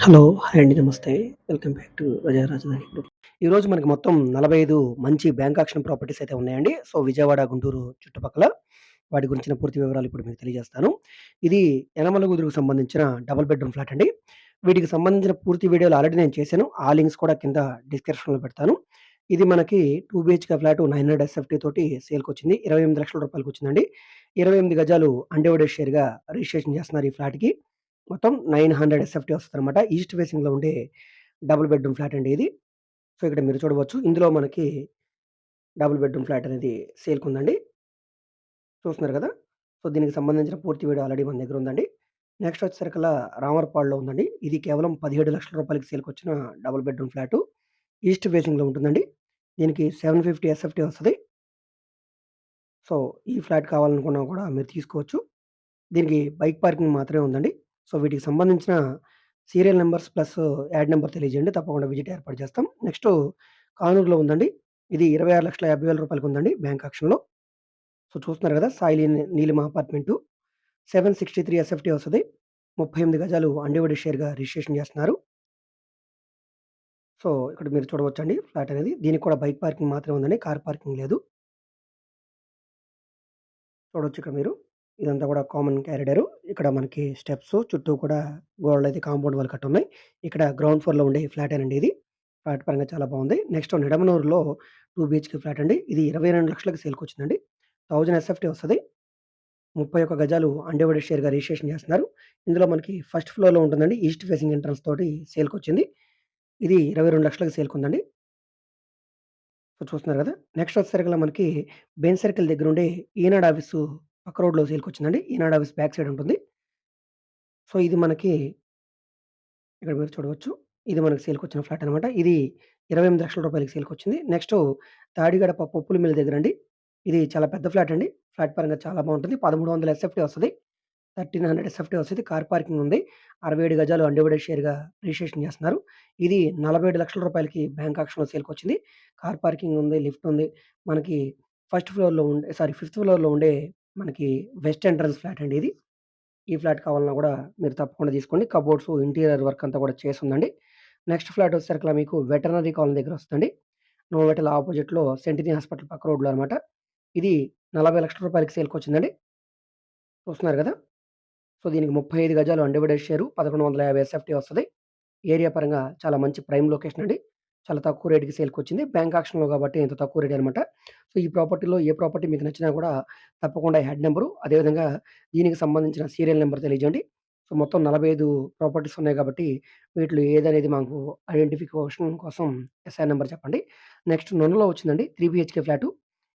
Hello! Hi అండి. నమస్తే. Welcome back to ప్రజా రాజధాని గ్రూప్. ఈరోజు మనకి మొత్తం 45 మంచి బ్యాంక్ ఆక్షన్ ప్రాపర్టీస్ అయితే ఉన్నాయండి. సో, విజయవాడ, గుంటూరు చుట్టుపక్కల. వాటి గురించిన పూర్తి వివరాలు ఇప్పుడు మీకు తెలియజేస్తాను. ఇది ఎనమలగుదురుకు సంబంధించిన డబుల్ బెడ్‌రూమ్ ఫ్లాట్ అండి. వీటికి సంబంధించిన పూర్తి వీడియోలు ఆల్రెడీ నేను చేశాను. ఆ లింక్స్ కూడా కింద డిస్క్రిప్షన్‌లో పెడతాను. ఇది మనకి టూ బిహెచ్కే ఫ్లాట్ 900 ఎస్ఎఫ్‌టీ తోటి సేల్‌కొచ్చింది. రూ. 28,00,000 రూపాయలకొచ్చిందండి. 28 గజాలు అండేవడే షేర్‌గా రిజిస్ట్రేషన్ చేస్తున్నారు ఈ ఫ్లాట్‌కి. మొత్తం 900 ఎస్ఎఫ్‌టీ వస్తుంది అనమాట ఈస్ట్ ఫేసింగ్‌లో ఉండే డబుల్ బెడ్‌రూమ్ ఫ్లాట్ అండి ఇది. సో, ఇక్కడ మీరు చూడవచ్చు. ఇందులో మనకి డబుల్ బెడ్‌రూమ్ ఫ్లాట్ అనేది సేల్‌కుందండి. చూస్తున్నారు కదా సో, దీనికి సంబంధించిన పూర్తి వీడియో ఆల్రెడీ మన దగ్గర ఉందండి. నెక్స్ట్ వచ్చేసరికల్లా రామర్పాడులో ఉందండి. ఇది కేవలం పదిహేడు లక్షల రూపాయలకి సేల్‌కొచ్చిన డబుల్ బెడ్‌రూమ్ ఫ్లాటు. ఈస్ట్ ఫేసింగ్‌లో ఉంటుందండి. దీనికి 750 ఎస్ఎఫ్‌టీ వస్తుంది సో, ఈ ఫ్లాట్ కావాలనుకున్నా కూడా మీరు తీసుకోవచ్చు. దీనికి బైక్ పార్కింగ్ మాత్రమే ఉందండి. సో, వీటికి సంబంధించిన serial numbers plus ad number తెలియజేయండి. తప్పకుండా విజిట్ ఏర్పాటు చేస్తాం. నెక్స్ట్ కానూరులో ఉందండి. ఇది ఇరవై ఆరు లక్షల యాభై వేల రూపాయలకు ఉందండి బ్యాంక్ ఆక్షన్‌లో. సో, చూస్తున్నారు కదా సాయిలీ నీలిమ అపార్ట్మెంటు. 763 ఎస్ఎఫ్‌టీ వస్తది. 38 గజాలు అండివడి షేర్‌గా రిజిస్ట్రేషన్ చేస్తున్నారు. సో, ఇక్కడ మీరు చూడవచ్చండి ఫ్లాట్ అనేది. దీనికి కూడా బైక్ పార్కింగ్ మాత్రమే ఉందండి. కార్ పార్కింగ్ లేదు. చూడవచ్చు ఇక్కడ మీరు. ఇదంతా కూడా కామన్ కారిడారు. ఇక్కడ మనకి స్టెప్స్ చుట్టూ కూడా గోడలైతే కాంపౌండ్ వాల్ కట్టున్నాయి. ఇక్కడ గ్రౌండ్ ఫ్లోర్‌లో ఉండే ఫ్లాట్ అండి ఇది. ఫ్లాట్ పరంగా చాలా బాగుంది నెక్స్ట్ నిడమనూరులో టూ బీహెచ్‌కే ఫ్లాట్ అండి. ఇది 22,00,000కి సేల్‌కొచ్చిందండి. 1000 ఎస్ఎఫ్‌టీ వస్తుంది ముప్పై ఒక్క గజాలు అన్‌డివైడెడ్ షేర్‌గా రిజిస్ట్రేషన్ చేస్తున్నారు. ఇందులో మనకి ఫస్ట్ ఫ్లోర్‌లో ఉంటుందండి. ఈస్ట్ ఫేసింగ్ ఎంట్రన్స్ తోటి సేల్‌కొచ్చింది. ఇది 22,00,000కి సేల్‌కుందండి. సో, చూస్తున్నారు కదా నెక్స్ట్ వచ్చేసరికి మనకి బెన్ సర్కిల్ దగ్గరుండే ఈనాడ్ ఆఫీసు పక్క రోడ్‌లో సేల్‌కొచ్చిందండి. ఈనాడు ఆఫీస్ బ్యాక్ సైడ్ ఉంటుంది. సో, ఇది మనకి ఇక్కడ మీరు చూడవచ్చు. ఇది మనకి సేల్‌కొచ్చిన ఫ్లాట్ అనమాట. ఇది 28,00,000 రూపాయలకి సేల్‌కొచ్చింది. నెక్స్టు తాడిగడప పప్పుల మిల్ దగ్గరండి. ఇది చాలా పెద్ద ఫ్లాట్ అండి. ఫ్లాట్ పరంగా చాలా బావుంటుంది. 1300 ఎస్ఎఫ్‌టీ వస్తది. 1300 ఎస్ఎఫ్‌టీ వస్తది. కార్ పార్కింగ్ ఉంది. 67 గజాలు అన్‌డివైడెడ్ షేర్‌గా రిజిస్ట్రేషన్ చేస్తున్నారు. ఇది 47,00,000 రూపాయలకి బ్యాంక్ ఆక్షన్‌లో సేల్‌కొచ్చింది. కార్ పార్కింగ్ ఉంది. లిఫ్ట్ ఉంది. మనకి ఫస్ట్ ఫ్లోర్‌లో ఉండే సారీ ఫిఫ్త్ ఫ్లోర్‌లో ఉండే మనకి వెస్ట్ ఎంట్రన్స్ ఫ్లాట్ అండి ఇది. ఈ ఫ్లాట్ కావాలన్నా కూడా మీరు తప్పకుండా తీసుకోండి. కబోర్డ్స్, ఇంటీరియర్ వర్క్ అంతా కూడా చేసుందండి. నెక్స్ట్ ఫ్లాట్ వచ్చేసరికి మీకు వెటర్నరీ కాలనీ దగ్గర వస్తదండి. నోవోటల్ ఆపోజిట్‌లో సెంటినీ హాస్పిటల్ పక్క రోడ్‌లో అనమాట. ఇది 40,00,000 రూపాయలకి సేల్‌కొచ్చిందండి. చూస్తున్నారు గదా! సో, దీనికి 35 గజాలు అన్‌డివైడెడ్ షేరు 1150 ఎస్ఎఫ్‌టీ వస్తది. ఏరియా పరంగా చాలా మంచి ప్రైమ్ లొకేషన్ అండి. చాలా తక్కువ రేట్‌కి సేల్‌కొచ్చింది. బ్యాంక్ ఆక్షన్‌లో కాబట్టి ఇంత తక్కువ రేట్ అనమాట. సో, ఈ ప్రాపర్టీలో ఏ ప్రాపర్టీ మీకు నచ్చినా కూడా తప్పకుండా హెడ్ నెంబరు అదేవిధంగా దీనికి సంబంధించిన సీరియల్ నెంబర్ తెలియజేయండి. సో, మొత్తం 45 ప్రాపర్టీస్ ఉన్నాయి కాబట్టి వీటిలో ఏదనేది మాకు ఐడెంటిఫికేషన్ కోసం ఎస్ఐ నెంబర్ చెప్పండి. నెక్స్ట్ నొన్నలో వచ్చిందండి త్రీ బిహెచ్కే ఫ్లాటు.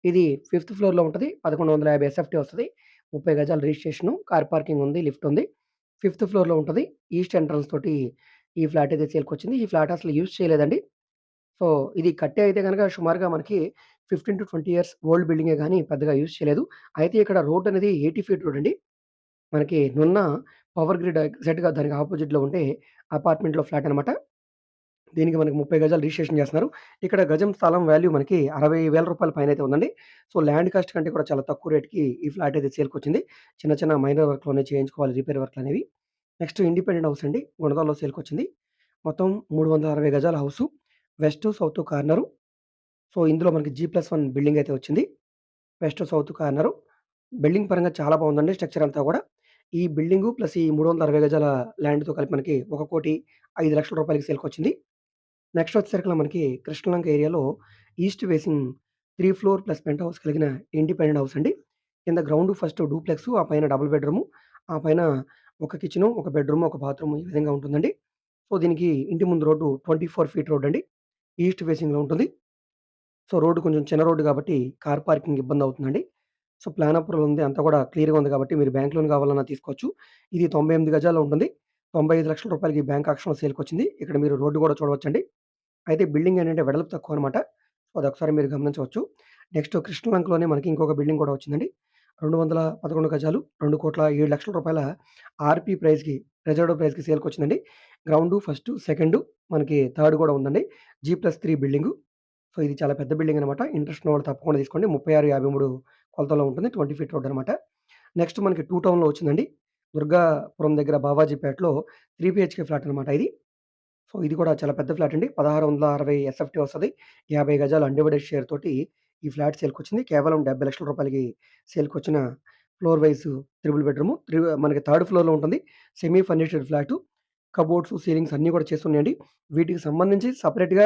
ఇది ఫిఫ్త్ ఫ్లోర్‌లో ఉంటుంది పదకొండు వందల యాభై ఎస్ఎఫ్‌టీ వస్తుంది ముప్పై గజాలు రిజిస్ట్రేషను. కార్ పార్కింగ్ ఉంది. లిఫ్ట్ ఉంది. ఫిఫ్త్ ఫ్లోర్‌లో ఉంటుంది ఈస్ట్ ఎంట్రన్స్ తోటి ఈ ఫ్లాట్ అయితే సేల్‌కొచ్చింది. ఈ ఫ్లాట్ అసలు యూజ్ చేయలేదండి. సో, ఇది కట్టే అయితే గనక సుమారుగా మనకి 15-20 ఇయర్స్ ఓల్డ్ బిల్డింగే గానీ పెద్దగా యూజ్ చేయలేదు. అయితే ఇక్కడ రోడ్ అనేది 80 ఫీట్ రోడ్ అండి. మనకి నున్న పవర్ గ్రిడ్ ఎగ్జాక్ట్‌గా దానికి అపోజిట్‌లో ఉండే అపార్ట్మెంట్‌లో ఫ్లాట్ అనమాట. దీనికి మనకి 30 గజాలు రిజిస్ట్రేషన్ చేస్తున్నారు. ఇక్కడ గజం స్థలం వాల్యూ మనకి రూ. 60,000 అయితే ఉందండి. సో, ల్యాండ్ కాస్ట్ కంటే కూడా చాలా తక్కువ రేట్‌కి ఈ ఫ్లాట్ అయితే సేల్‌కొచ్చింది. చిన్న చిన్న మైనర్ వర్క్‌లోనే చేయించుకోవాలి రిపేర్ వర్క్‌లనేవి. నెక్స్ట్ ఇండిపెండెంట్ హౌస్ అండి. గుణదల్లో సేల్‌కొచ్చింది. మొత్తం 360 గజాల house. West, south corner. So, ఇందులో మనకి జి ప్లస్ వన్ బిల్డింగ్ అయితే వచ్చింది. West, south corner. బిల్డింగ్ పరంగా చాలా బాగుందండి స్ట్రక్చర్ అంతా కూడా. ఈ బిల్డింగు ప్లస్ ఈ 360 గజాల ల్యాండ్‌తో కలిపి మనకి ఒక కోటి ఐదు లక్షల రూపాయలకి సేల్‌కొచ్చింది. నెక్స్ట్ వచ్చేసరికి మనకి కృష్ణలంక ఏరియాలో east facing three floor plus penthouse కలిగిన ఇండిపెండెంట్ హౌస్ అండి. కింద గ్రౌండ్ ఫస్ట్ డూప్లెక్స్ ఆ పైన డబుల్ బెడ్రూమ్ ఆ పైన ఒక కిచెను, ఒక బెడ్‌రూమ్, ఒక బాత్రూమ్ ఈ విధంగా ఉంటుందండి. సో, దీనికి ఇంటి ముందు రోడ్డు 24 ఫీట్ రోడ్ అండి. ఈస్ట్ ఫేసింగ్‌లో ఉంటుంది. సో, రోడ్డు కొంచెం చిన్న రోడ్డు కాబట్టి కార్ పార్కింగ్ ఇబ్బందవుతుందండి. సో, ప్లాన్ అప్రూవల్ ఉంది. అంతా కూడా క్లియర్‌గా ఉంది కాబట్టి మీరు బ్యాంక్ లోన్ కావాలన్నా తీసుకోవచ్చు. ఇది 98 గజాల్లో ఉంటుంది. 95,00,000 రూపాయలకి బ్యాంక్ ఆక్షన్‌లో సేల్‌కొచ్చింది. ఇక్కడ మీరు రోడ్డు కూడా చూడవచ్చండి. అయితే బిల్డింగ్ ఏంటంటే వెడల్పు తక్కువ అనమాట. సో, అదొకసారి మీరు గమనించవచ్చు. నెక్స్ట్ కృష్ణలంకలోనే మనకి ఇంకొక బిల్డింగ్ కూడా వచ్చిందండి. 211 గజాలు 2,07,00,000 రూపాయల ఆర్‌పీ ప్రైస్‌కి రిజర్వ్డ్ ప్రైస్‌కి సేల్‌కొచ్చిందండి. గ్రౌండు, ఫస్టు, సెకండు మనకి థర్డ్ కూడా ఉందండి. G plus three building. So, ఇది చాలా పెద్ద బిల్డింగ్ అనమాట. ఇంట్రెస్ట్ ఉన్నవాళ్ళు తప్పకుండా తీసుకోండి. 36, 53 కొలతలో ఉంటుంది. 20 ఫీట్ రోడ్ అనమాట. నెక్స్ట్ మనకి 2 టౌన్‌లో వచ్చిందండి. దుర్గాపురం దగ్గర బావాజీపేటలో 3 బీహెచ్‌కే ఫ్లాట్ అనమాట ఇది. సో, ఇది కూడా చాలా పెద్ద ఫ్లాట్ అండి. 1660 ఎస్ఎఫ్‌టీ వస్తది. 50 గజాలు అన్‌డివైడెడ్ షేర్ తోటి ఈ ఫ్లాట్ సేల్‌కొచ్చింది. కేవలం రూ. 70,00,000కి సేల్‌కొచ్చిన floor wise triple bedroom. Three మనకి థర్డ్ ఫ్లోర్‌లో ఉంటుంది. Semi furnished flat. Cupboards, ceilings అన్నీ కూడా చేస్తున్నాయండి వీటికి సంబంధించి సపరేట్గా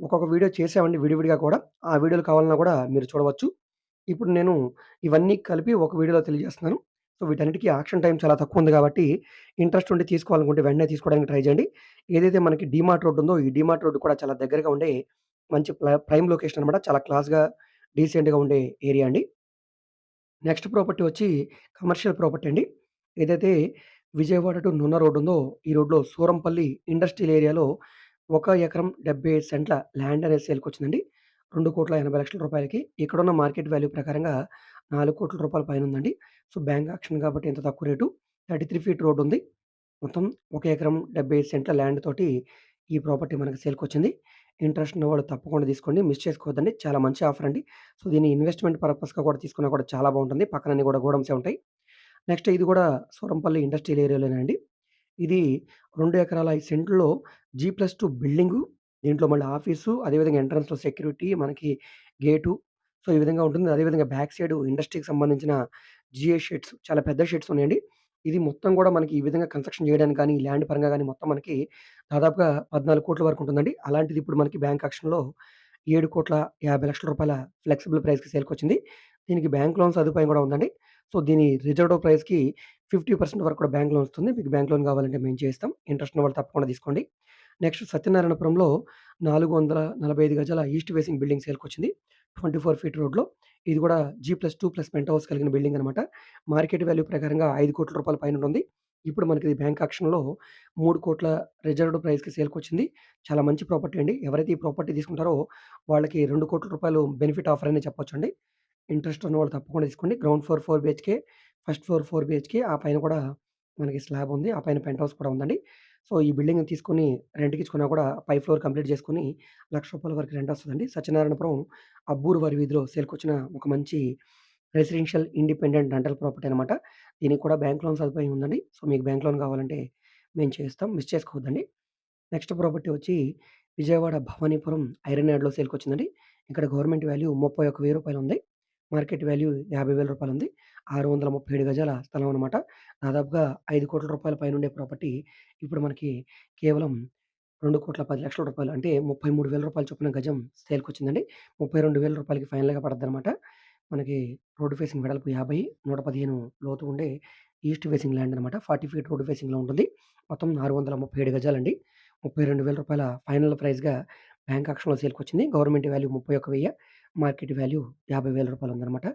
ఒక్కొక్క వీడియో చేసామండి విడివిడిగా కూడా. ఆ వీడియోలు కావాలన్నా కూడా మీరు చూడవచ్చు. ఇప్పుడు నేను ఇవన్నీ కలిపి ఒక వీడియోలో తెలియజేస్తున్నాను. సో, వీటన్నిటికి యాక్షన్ టైం చాలా తక్కువ ఉంది కాబట్టి ఇంట్రెస్ట్ ఉండి తీసుకోవాలనుకుంటే వెంటనే తీసుకోవడానికి ట్రై చేయండి. ఏదైతే మనకి డీమార్ట్ రోడ్ ఉందో, ఈ డిమార్ట్ రోడ్ కూడా చాలా దగ్గరగా ఉండే మంచి ప్రైమ్ లొకేషన్ అనమాట. చాలా క్లాస్‌గా, డీసెంట్‌గా ఉండే ఏరియా అండి. నెక్స్ట్ ప్రాపర్టీ వచ్చి కమర్షియల్ ప్రాపర్టీ అండి. ఏదైతే విజయవాడ టు నున్న రోడ్ ఉందో, ఈ రోడ్‌లో సూరంపల్లి ఇండస్ట్రియల్ ఏరియాలో 1 ఎకరం 75 సెంట్ల ల్యాండ్ అనేది సేల్‌కొచ్చిందండి. రూ. 2,80,00,000కి. ఇక్కడున్న మార్కెట్ వాల్యూ ప్రకారంగా రూ. 4,00,00,000 పైనుందండి. సో, బ్యాంక్ ఆక్షన్ కాబట్టి ఇంత తక్కువ రేటు. 33 ఫీట్ రోడ్ ఉంది. మొత్తం 1 ఎకరం 75 సెంట్ల ల్యాండ్ తోటి ఈ ప్రాపర్టీ మనకు సేల్‌కొచ్చింది. ఇంట్రెస్ట్ ఉన్నవాళ్ళు తప్పకుండా తీసుకోండి. మిస్ చేసుకోవద్దండి. చాలా మంచి ఆఫర్ అండి. సో, దీన్ని ఇన్వెస్ట్‌మెంట్ పర్పస్‌గా కూడా తీసుకున్నా కూడా చాలా బావుంటుంది. పక్కన అన్ని కూడా గోడౌన్సే ఉంటాయి. నెక్స్ట్ ఇది కూడా సూరంపల్లి ఇండస్ట్రియల్ ఏరియాలోనే అండి. ఇది రెండు ఎకరాల 5 సెంట్‌లో జీ+2 బిల్డింగు. దీంట్లో మళ్ళీ ఆఫీసు, అదేవిధంగా ఎంట్రన్స్‌లో సెక్యూరిటీ, మనకి గేటు. సో, ఈ విధంగా ఉంటుంది. అదేవిధంగా బ్యాక్ సైడ్ ఇండస్ట్రీకి సంబంధించిన జిఏ షెడ్స్ చాలా పెద్ద షెడ్స్ ఉన్నాయండి. ఇది మొత్తం కూడా మనకి ఈ విధంగా కన్‌స్ట్రక్షన్ చేయడానికి కానీ ల్యాండ్ పరంగా కానీ మొత్తం మనకి దాదాపుగా పద్నాలుగు కోట్ల వరకు ఉంటుందండి. అలాంటిది ఇప్పుడు మనకి బ్యాంక్ ఆక్షన్‌లో రూ. 7,50,00,000 ఫ్లెక్సిబుల్ ప్రైస్‌కి సేల్‌కొచ్చింది. దీనికి బ్యాంక్ లోన్ సదుపాయం కూడా ఉందండి. సో, దీని రిజర్వ్డ్ ప్రైస్‌కి 50% వరకు కూడా బ్యాంక్ లోన్ వస్తుంది. మీకు బ్యాంక్ లోన్ కావాలంటే మేము చేస్తాం ఇంట్రెస్ట్ ఉన్నవాళ్ళు తప్పకుండా తీసుకోండి. నెక్స్ట్ సత్యనారాయణపురంలో 445 గజాల ఈస్ట్ వేసింగ్ బిల్డింగ్ సేల్‌కొచ్చింది. 24 ఫీట్ రోడ్‌లో. ఇది కూడా G plus two plus penthouse కలిగిన బిల్డింగ్ అనమాట. మార్కెట్ వాల్యూ ప్రకారంగా ఐదు కోట్ల రూపాయల పైన ఉంటుంది ఇప్పుడు మనకి ఇది బ్యాంక్ ఆక్షన్‌లో మూడు కోట్ల రిజర్వ్డ్ ప్రైస్‌కి సేల్‌కొచ్చింది. చాలా మంచి ప్రాపర్టీ అండి. ఎవరైతే ఈ ప్రాపర్టీ తీసుకుంటారో వాళ్ళకి రెండు కోట్ల రూపాయలు బెనిఫిట్ ఆఫర్ అనే చెప్పొచ్చండి. ఇంట్రెస్ట్ ఉన్నవాళ్ళు తప్పకుండా తీసుకోండి. Ground floor four BHK first floor four BHK ఆ పైన కూడా మనకి స్లాబ్ ఉంది. ఆ పైన పెంట్ హౌస్ కూడా ఉందండి. సో, ఈ బిల్డింగ్ తీసుకొని రెంట్‌కి ఇచ్చుకున్నా కూడా పై ఫ్లోర్ కంప్లీట్ చేసుకుని లక్ష రూపాయల వరకు రెంట్ వస్తుందండి సత్యనారాయణపురం అబ్బూరు వారి వీధిలో సేల్‌కొచ్చిన ఒక మంచి రెసిడెన్షియల్ ఇండిపెండెంట్ రెంటల్ ప్రాపర్టీ అనమాట. దీనికి కూడా బ్యాంక్ లోన్ సదుపాయం ఉందండి. సో, మీకు బ్యాంక్ లోన్ కావాలంటే మేము చేస్తాం మిస్ చేసుకోవద్దండి. నెక్స్ట్ ప్రాపర్టీ వచ్చి విజయవాడ భవానీపురం ఐరన్ యార్డ్‌లో సేల్‌కొచ్చిందండి. ఇక్కడ గవర్నమెంట్ వాల్యూ రూ. 31,000 ఉంది. మార్కెట్ వాల్యూ యాభై వేల రూపాయలు ఉంది ఆరు వందల ముప్పై ఏడు గజాల స్థలం అనమాట దాదాపుగా ఐదు కోట్ల రూపాయల పైన ఉండే ప్రాపర్టీ. ఇప్పుడు మనకి కేవలం రెండు కోట్ల పది లక్షల రూపాయలు అంటే ముప్పై మూడు వేల రూపాయలు చొప్పున గజం సేల్కి వచ్చిందండి ముప్పై రెండు వేల రూపాయలకి ఫైనల్గా పడద్దు అనమాట మనకి రోడ్డు ఫేసింగ్ వెడల్పు యాభై నూట పదిహేను లోతు ఉండే ఈస్ట్ ఫేసింగ్ ల్యాండ్ అనమాట ఫార్టీ ఫీట్ రోడ్డు ఫేసింగ్లో ఉంటుంది. మొత్తం ఆరు వందల ముప్పై ఏడు గజాలండి. ముప్పై రెండు వేల రూపాయల ఫైనల్ ప్రైస్గా బ్యాంక్ ఆక్షన్లో సేల్కి వచ్చింది గవర్నమెంట్ వాల్యూ ముప్పై ఒక్క వెయ్యి. మార్కెట్ వాల్యూ రూ. 50,000 ఉందనమాట.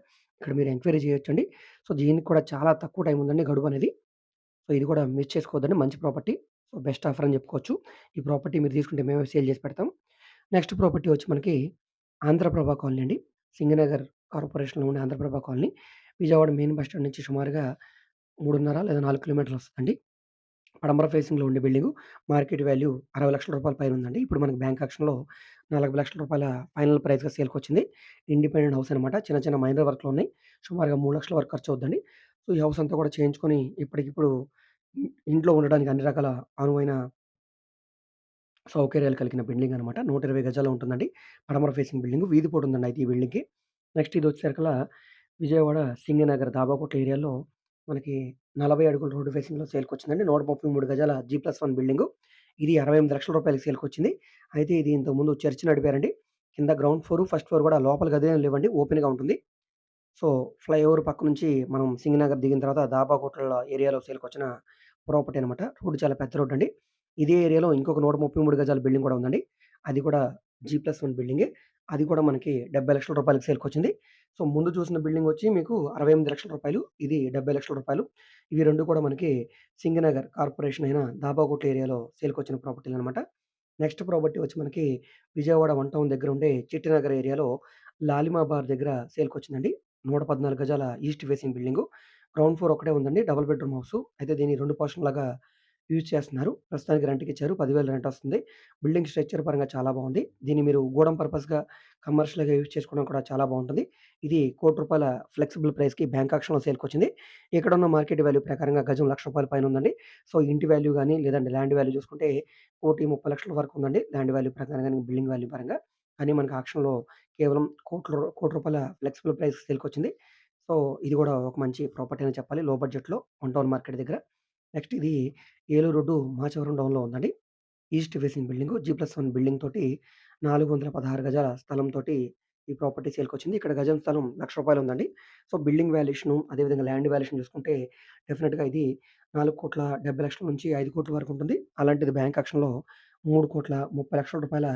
ఇక్కడ మీరు ఎంక్వైరీ చేయొచ్చండి. సో, దీనికి కూడా చాలా తక్కువ టైం ఉందండి గడువు అనేది. సో, ఇది కూడా మిస్ చేసుకోవద్దండి. మంచి ప్రాపర్టీ. సో, బెస్ట్ ఆఫర్ అని చెప్పుకోవచ్చు. ఈ ప్రాపర్టీ మీరు తీసుకుంటే మేమే సేల్ చేసి పెడతాం. నెక్స్ట్ ప్రాపర్టీ వచ్చి మనకి ఆంధ్రప్రభ కాలనీ అండి. సింగనగర్ కార్పొరేషన్‌లో ఉండే Andhraprabha colony. Vijayawada main bus stand నుంచి సుమారుగా 3.5 లేదా 4 కిలోమీటర్లు వస్తదండి. పడమర ఫేసింగ్‌లో ఉండే బిల్డింగ్ మార్కెట్ వాల్యూ అరవై లక్షల రూపాయల పైన ఉందండి. ఇప్పుడు మనకి బ్యాంక్ ఆక్షన్‌లో రూ. 40,00,000 ఫైనల్ ప్రైస్‌గా సేల్‌కొచ్చింది. ఇండిపెండెంట్ హౌస్ అనమాట. చిన్న చిన్న మైనర్ వర్క్‌లు ఉన్నాయి. సుమారుగా మూడు లక్షల వరకు ఖర్చు అవుద్దండి. సో, ఈ హౌస్ అంతా కూడా చేయించుకొని ఇప్పటికిప్పుడు ఇంట్లో ఉండడానికి అన్ని రకాల అనువైన సౌకర్యాలు కలిగిన బిల్డింగ్ అనమాట. నూట ఇరవై గజాలు ఉంటుందండి. పడమర ఫేసింగ్ బిల్డింగ్ వీధి పొడుందండి అయితే ఈ బిల్డింగ్‌కి. నెక్స్ట్ ఇది వచ్చేసరికల విజయవాడ సింగనగర్ దాబాకోట ఏరియాలో మనకి 40 అడుగుల రోడ్డు ఫేసింగ్‌లో సేల్‌కొచ్చిందండి. 133 గజాల జీ+1 బిల్డింగు. ఇది అరవై ఎనిమిది లక్షల రూపాయలకి సేల్కి వచ్చింది అయితే ఇది ఇంతకుముందు చర్చ్ నడిపారండి. కింద గ్రౌండ్ ఫ్లోర్, ఫస్ట్ ఫ్లోర్ కూడా లోపల గదిలో లేవండి. ఓపెన్‌గా ఉంటుంది. సో, ఫ్లైఓవర్ పక్క నుంచి మనం సింగనగర్ దిగిన తర్వాత దాబాకోట్ల ఏరియాలో సేల్‌కొచ్చిన ప్రాపర్టీ అనమాట. రోడ్ చాలా పెద్ద రోడ్ అండి. ఇదే ఏరియాలో ఇంకొక 133 గజాల బిల్డింగ్ కూడా ఉందండి. అది కూడా జీ ప్లస్ వన్ బిల్డింగే. అది కూడా మనకి రూ. 70,00,000కి సేల్‌కొచ్చింది. సో, ముందు చూసిన బిల్డింగ్ వచ్చి మీకు అరవై ఎనిమిది లక్షల రూపాయలు ఇది డెబ్భై లక్షల రూపాయలు ఇవి రెండు కూడా మనకి సింగనగర్ కార్పొరేషన్ అయిన దాబాకోట్ల ఏరియాలో సేల్‌కొచ్చిన ప్రాపర్టీలనమాట. నెక్స్ట్ ప్రాపర్టీ వచ్చి మనకి విజయవాడ వన్ టౌన్ దగ్గర ఉండే చిట్టినగర్ ఏరియాలో లాలిమా బార్ దగ్గర సేల్‌కొచ్చిందండి. 114 గజాల east facing building. Ground floor ఒకటే ఉందండి. డబుల్ బెడ్‌రూమ్ హౌస్ అయితే దీన్ని 2 పోర్షన్‌లాగా యూజ్ చేస్తున్నారు. ప్రస్తుతానికి రెంట్‌కిచ్చారు. 10,000 రెంటొస్తుంది. బిల్డింగ్ స్ట్రక్చర్ పరంగా చాలా బాగుంది దీన్ని మీరు గూడెం పర్పస్‌గా, కమర్షియల్‌గా యూజ్ చేసుకోవడం కూడా చాలా బాగుంటుంది ఇది రూ. 1,00,00,000 ఫ్లెక్సిబుల్ ప్రైస్‌కి బ్యాంక్ ఆక్షన్‌లో సేల్‌కొచ్చింది. ఇక్కడున్న మార్కెట్ వాల్యూ ప్రకారంగా గజం రూ. 1,00,000 పైనుందండి. సో, ఇంటి వాల్యూ గాని, లేదంటే ల్యాండ్ వాల్యూ చూసుకుంటే 1,30,00,000 వరకు ఉందండి. ల్యాండ్ వాల్యూ ప్రకారం గాని, బిల్డింగ్ వాల్యూ పరంగా. కానీ మనకు ఆక్షన్‌లో కేవలం కోట్లో రూ. 1,00,00,000 ఫ్లెక్సిబుల్ ప్రైస్‌కి సేల్‌కొచ్చింది. సో, ఇది కూడా ఒక మంచి ప్రాపర్టీ అనే చెప్పాలి. లో బడ్జెట్‌లో వన్ టౌన్ మార్కెట్ దగ్గర. నెక్స్ట్ ఇది ఏలూరు రోడ్డు మాచవరం డౌన్‌లో ఉందండి. East facing building G plus one building తోటి 416 గజాల స్థలంతో ఈ ప్రాపర్టీ సేల్కి వచ్చింది ఇక్కడ గజం స్థలం లక్ష రూపాయలు ఉందండి. సో, బిల్డింగ్ వాల్యుయేషను అదేవిధంగా ల్యాండ్ వాల్యుయేషన్ చూసుకుంటే డెఫినెట్గా ఇది 4,70,00,000 నుంచి ఐదు కోట్ల వరకు ఉంటుంది. అలాంటిది బ్యాంక్ కక్షన్లో మూడు కోట్ల ముప్పై లక్షల రూపాయల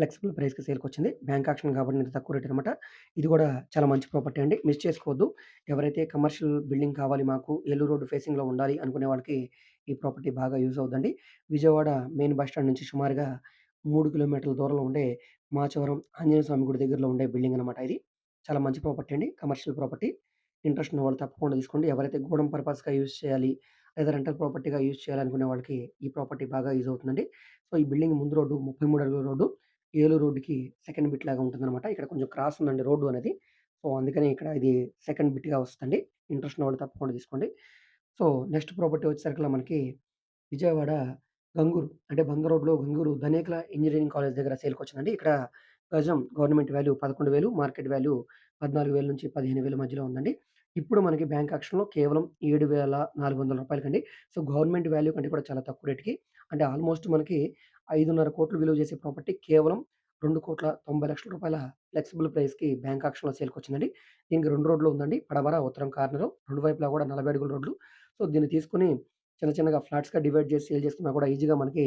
ఫ్లెక్సిబుల్ ప్రైస్‌కి సేల్‌కొచ్చింది. బ్యాంక్ ఆక్షన్ కాబట్టి ఇంత తక్కువ రేట్ అనమాట. ఇది కూడా చాలా మంచి ప్రాపర్టీ అండి. మిస్ చేసుకోవద్దు. ఎవరైతే కమర్షియల్ బిల్డింగ్ కావాలి మాకు ఏలూరు రోడ్డు ఫేసింగ్‌లో ఉండాలి అనుకునే వాళ్ళకి ఈ ప్రాపర్టీ బాగా యూజ్ అవుతుందండి విజయవాడ మెయిన్ బస్ స్టాండ్ నుంచి సుమారుగా మూడు కిలోమీటర్ల దూరంలో ఉండే మాచవరం ఆంజనేయ స్వామి గుడి దగ్గరలో ఉండే బిల్డింగ్ అనమాట ఇది. చాలా మంచి ప్రాపర్టీ అండి. Commercial property. ఇంట్రెస్ట్ ఉన్న వాళ్ళు తప్పకుండా తీసుకోండి. ఎవరైతే గూడెం పర్పస్‌గా యూజ్ చేయాలి, లేదా రెంటల్ ప్రాపర్టీగా యూజ్ చేయాలనుకునే వాళ్ళకి ఈ ప్రాపర్టీ బాగా యూజ్ అవుతుందండి. సో, ఈ బిల్డింగ్ ముందు రోడ్డు 33 అడుగుల రోడ్డు. ఏలూరు రోడ్డుకి సెకండ్ బిట్ లాగా ఉంటుందన్నమాట ఇక్కడ కొంచెం క్రాస్ ఉందండి రోడ్డు అనేది. సో, అందుకని ఇక్కడ ఇది సెకండ్ బిట్‌గా వస్తుంది ఇంట్రెస్ట్ ఉన్నవాళ్ళు తప్పకుండా తీసుకోండి. సో, నెక్స్ట్ ప్రాపర్టీ వచ్చేసరికి మనకి విజయవాడ గంగూరు అంటే బంగ రోడ్‌లో గంగూరు ధనేకల ఇంజనీరింగ్ కాలేజ్ దగ్గర సేల్‌కొచ్చిందండి. ఇక్కడ గజం గవర్నమెంట్ వాల్యూ 11,000 మార్కెట్ వాల్యూ 14,000-15,000 మధ్యలో ఉందండి. ఇప్పుడు మనకి బ్యాంక్ యాక్షన్లో కేవలం ఏడు వేల నాలుగు వందల రూపాయలకండి సో, గవర్నమెంట్ వాల్యూ కంటే కూడా చాలా తక్కువ రేట్‌కి అంటే ఆల్మోస్ట్ మనకి ఐదున్నర కోట్లు విలువ చేసే ప్రాపర్టీ కేవలం రూ. 2,90,00,000 ఫ్లెక్సిబుల్ ప్రైస్‌కి బ్యాంక్ ఆక్షన్‌లో సేల్‌కొచ్చిందండి. దీనికి రెండు రోడ్లు ఉందండి. పడమర, ఉత్తరం కార్నర్ రెండు వైపులా కూడా 40 అడుగుల రోడ్లు. సో, దీన్ని తీసుకొని చిన్న చిన్నగా ఫ్లాట్స్‌గా డివైడ్ చేసి సేల్ చేసుకున్నా కూడా ఈజీగా మనకి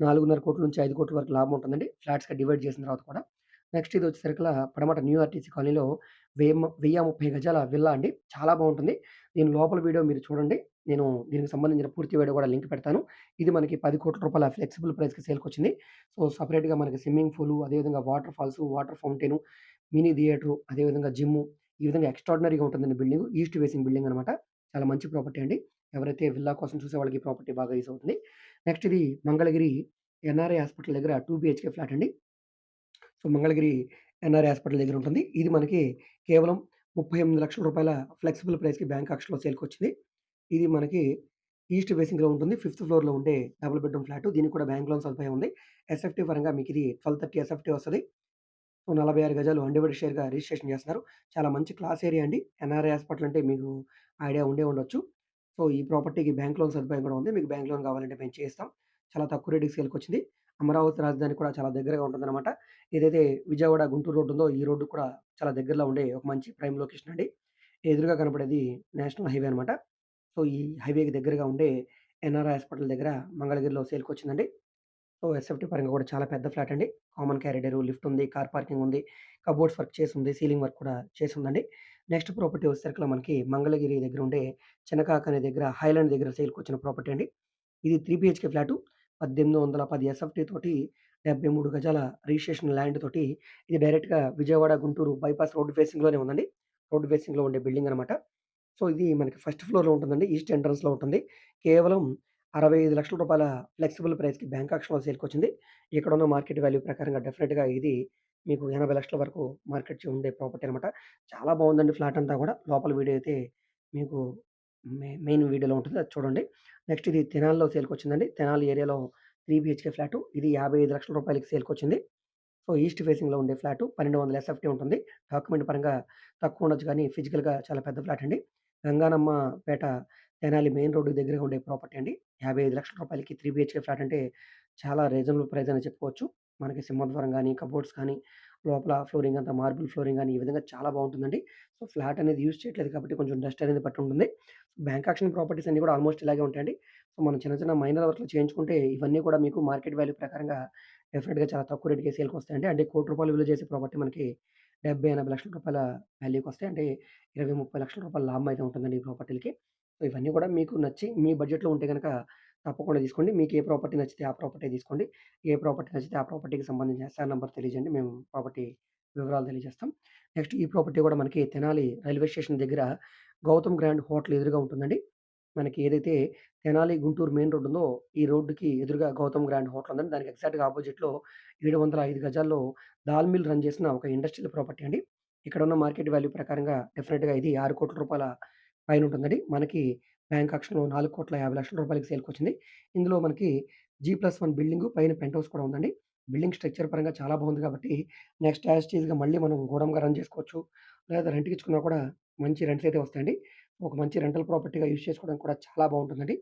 నాలుగున్నర కోట్ల నుంచి ఐదు కోట్ల వరకు లాభం ఉంటుందండి. ఫ్లాట్స్‌గా డివైడ్ చేసిన తర్వాత కూడా. నెక్స్ట్ ఇది వచ్చేసరికల్లా పడమట న్యూ ఆర్టీసీ కాలనీలో వెయ్యి వెయ్యి ముప్పై గజాల విల్లా అండి. చాలా బాగుంటుంది దీని లోపల వీడియో మీరు చూడండి. నేను దీనికి సంబంధించిన పూర్తి వీడియో కూడా లింక్ పెడతాను. ఇది మనకి పది కోట్ల రూపాయల ఫ్లెక్సిబుల్ ప్రైస్‌కి సేల్‌కొచ్చింది. సో, సపరేట్గా మనకి స్విమ్మింగ్ పూలు, అదేవిధంగా water falls water fountain, mini theatre, అదేవిధంగా జిమ్ము ఈ విధంగా ఎక్స్ట్రాడినరీగా ఉంటుందండి బిల్డింగ్ ఈస్ట్ వేసింగ్ బిల్డింగ్ అనమాట. చాలా మంచి ప్రాపర్టీ అండి. ఎవరైతే విల్లా కోసం చూసే వాళ్ళకి ఈ ప్రాపర్టీ బాగా యూస్ అవుతుంది. నెక్స్ట్ ఇది మంగళగిరి ఎన్ఆర్ఐ హాస్పిటల్ దగ్గర టూ బీహెచ్‌కే ఫ్లాట్ అండి. సో, మంగళగిరి ఎన్ఆర్ఐ హాస్పిటల్ దగ్గర ఉంటుంది. ఇది మనకి కేవలం ముప్పై ఎనిమిది లక్షల రూపాయల ఫ్లెక్సిబుల్ ప్రైస్‌కి బ్యాంక్ ఆక్షన్‌లో సేల్‌కొచ్చింది. ఇది మనకి ఈస్ట్ ఫేసింగ్‌లో ఉంటుంది. ఫిఫ్త్ ఫ్లోర్‌లో ఉండే డబుల్ బెడ్‌రూమ్ ఫ్లాటు. దీనికి కూడా బ్యాంక్ లోన్ సదుపాయం ఉంది. ఎస్ఎఫ్‌టీ పరంగా మీకు ఇది 1230 ఎస్ఎఫ్‌టీ వస్తది. సో, 46 గజాలు అన్‌డివైడెడ్ షేర్‌గా రిజిస్ట్రేషన్ చేస్తున్నారు. చాలా మంచి క్లాస్ ఏరియా అండి. ఎన్ఆర్ఐ హాస్పిటల్ అంటే మీకు ఐడియా ఉండే ఉండొచ్చు. సో, ఈ ప్రాపర్టీకి బ్యాంక్ లోన్ సదుపాయం కూడా ఉంది. మీకు బ్యాంక్ లోన్ కావాలంటే మేము చేయిస్తాం. చాలా తక్కువ రేట్‌కి సేల్‌కొచ్చింది. అమరావతి రాజధాని కూడా చాలా దగ్గరగా ఉంటుందన్నమాట. ఏదైతే విజయవాడ, గుంటూరు రోడ్ ఉందో ఈ రోడ్డు కూడా చాలా దగ్గరలో ఉండే ఒక మంచి ప్రైమ్ లొకేషన్ అండి. ఎదురుగా కనపడేది నేషనల్ హైవే అనమాట. సో, ఈ హైవేకి దగ్గరగా ఉండే ఎన్ఆర్ఐ హాస్పిటల్ దగ్గర మంగళగిరిలో సేల్కి వచ్చిందండి సో, ఎస్ఎఫ్‌టీ పరంగా కూడా చాలా పెద్ద ఫ్లాట్ అండి. కామన్ క్యారిడర్ లిఫ్ట్ ఉంది, కార్ పార్కింగ్ ఉంది, కబోర్డ్స్ వర్క్ చేసి ఉంది సీలింగ్ వర్క్ కూడా చేసుందండి. నెక్స్ట్ ప్రాపర్టీ వచ్చేసరికల్లా మనకి మంగళగిరి దగ్గర ఉండే చినకాక అనే దగ్గర హైలాండ్ దగ్గర సేల్‌కొచ్చిన ప్రాపర్టీ అండి. ఇది 3 బీహెచ్‌కే ఫ్లాటు. 1810 ఎస్ఎఫ్‌టీ తోటి 73 గజాల రిజిస్ట్రేషన్ ల్యాండ్ తోటి ఇది డైరెక్ట్‌గా విజయవాడ, గుంటూరు బైపాస్ రోడ్డు ఫేసింగ్‌లోనే ఉందండి. రోడ్ ఫేసింగ్‌లో ఉండే బిల్డింగ్ అనమాట. సో, ఇది మనకి ఫస్ట్ ఫ్లోర్‌లో ఉంటుందండి. ఈస్ట్ ఎంట్రన్స్‌లో ఉంటుంది. కేవలం రూ. 65,00,000 ఫ్లెక్సిబుల్ ప్రైస్‌కి బ్యాంక్ ఆక్షన్‌లో సేల్‌కొచ్చింది. ఇక్కడున్న మార్కెట్ వాల్యూ ప్రకారంగా డెఫినిట్‌గా ఇది మీకు 80,00,000 వరకు మార్కెట్ ఉండే ప్రాపర్టీ అనమాట. చాలా బావుందండి ఫ్లాట్ అంతా కూడా. లోపల వీడియో అయితే మీకు మె మెయిన్ వీడియోలో ఉంటుంది. అది చూడండి. నెక్స్ట్ ఇది తెనాలిలో సేల్‌కొచ్చిందండి. తెనాలి ఏరియాలో 3 బీహెచ్‌కే ఫ్లాటు. ఇది రూ. 55,00,000 సేల్‌కొచ్చింది. సో, ఈస్ట్ ఫేసింగ్‌లో ఉండే ఫ్లాటు 1200 ఎస్ఎఫ్‌టీ ఉంటుంది. డాక్యుమెంట్ పరంగా తక్కువ ఉండొచ్చు కానీ ఫిజికల్‌గా చాలా పెద్ద ఫ్లాట్ అండి. గంగానమ్మ పేట తెనాలి మెయిన్ రోడ్డు దగ్గరగా ఉండే ప్రాపర్టీ అండి. రూ. 55,00,000కి 3 బీహెచ్‌కే ఫ్లాట్ అంటే చాలా రీజనబుల్ ప్రైస్ అనే చెప్పుకోవచ్చు. మనకి సింహద్వారం గాని, కబోర్డ్స్ కానీ, లోపల ఫ్లోరింగ్ అంతా మార్బుల్ ఫ్లోరింగ్ గాని ఈ విధంగా చాలా బావుంటుందండి. సో, ఫ్లాట్ అనేది యూజ్ చేయట్లేదు కాబట్టి కొంచెం డస్ట్ అనేది పట్టి ఉంటుంది. బ్యాంక్ ఆక్షన్ ప్రాపర్టీస్ అన్నీ కూడా ఆల్మోస్ట్ ఇలాగే ఉంటాయండి. సో, మనం చిన్న చిన్న మైనర్ వర్క్‌లు చేయించుకుంటే ఇవన్నీ కూడా మీకు మార్కెట్ వాల్యూ ప్రకారంగా డెఫినిట్‌గా చాలా తక్కువ రేట్‌కే సేల్‌కొస్తాయండి. అంటే రూ. 1,00,00,000 విలువ చేసే ప్రాపర్టీ మనకి 70, 80 లక్షల రూపాయల వాల్యూకి వస్తాయి. అంటే ఇరవై ముప్పై లక్షల రూపాయల లాభం అయితే ఉంటుందండి ఈ ప్రాపర్టీలకి. సో, ఇవన్నీ కూడా మీకు నచ్చి మీ బడ్జెట్‌లో ఉంటే గనక తప్పకుండా తీసుకోండి. మీకు ఏ ప్రాపర్టీ నచ్చితే ఆ ప్రాపర్టీ తీసుకోండి. ఏ ప్రాపర్టీ నచ్చితే ఆ ప్రాపర్టీకి సంబంధించిన ఎస్ఆర్ నంబర్ తెలియజేయండి. మేము ప్రాపర్టీ వివరాలు తెలియజేస్తాం. నెక్స్ట్ ఈ ప్రాపర్టీ కూడా మనకి తెనాలి రైల్వే స్టేషన్ దగ్గర గౌతమ్ గ్రాండ్ హోటల్ ఎదురుగా ఉంటుందండి. మనకి ఏదైతే తెనాలి గుంటూరు మెయిన్ రోడ్ ఉందో, ఈ రోడ్డుకి ఎదురుగా గౌతమ్ గ్రాండ్ హోటల్ ఉందండి. దానికి ఎగ్జాక్ట్‌గా అపోజిట్‌లో 705 గజాల్లో దాల్ మిల్ రన్ చేసిన ఒక ఇండస్ట్రియల్ ప్రాపర్టీ అండి. ఇక్కడ ఉన్న మార్కెట్ వాల్యూ ప్రకారంగా డెఫినెట్గా ఇది ఆరు కోట్ల రూపాయల పైన ఉంటుందండి. మనకి బ్యాంక్ ఆక్షన్‌లో రూ. 4,50,00,000 సేల్‌కొచ్చింది. ఇందులో మనకి జీ ప్లస్ వన్ బిల్డింగు పైన పెంట్ హౌస్ కూడా ఉందండి. బిల్డింగ్ స్ట్రక్చర్ పరంగా చాలా బాగుంది కాబట్టి నెక్స్ట్ యాజ్గా మళ్ళీ మనం గోడంగా రన్ చేసుకోవచ్చు. లేదా రెంట్‌కిచ్చుకున్నా కూడా మంచి రెంట్స్ అయితే వస్తాయండి. ఒక మంచి రెంటల్ ప్రాపర్టీగా యూజ్ చేసుకోవడానికి కూడా చాలా బాగుంటుందండి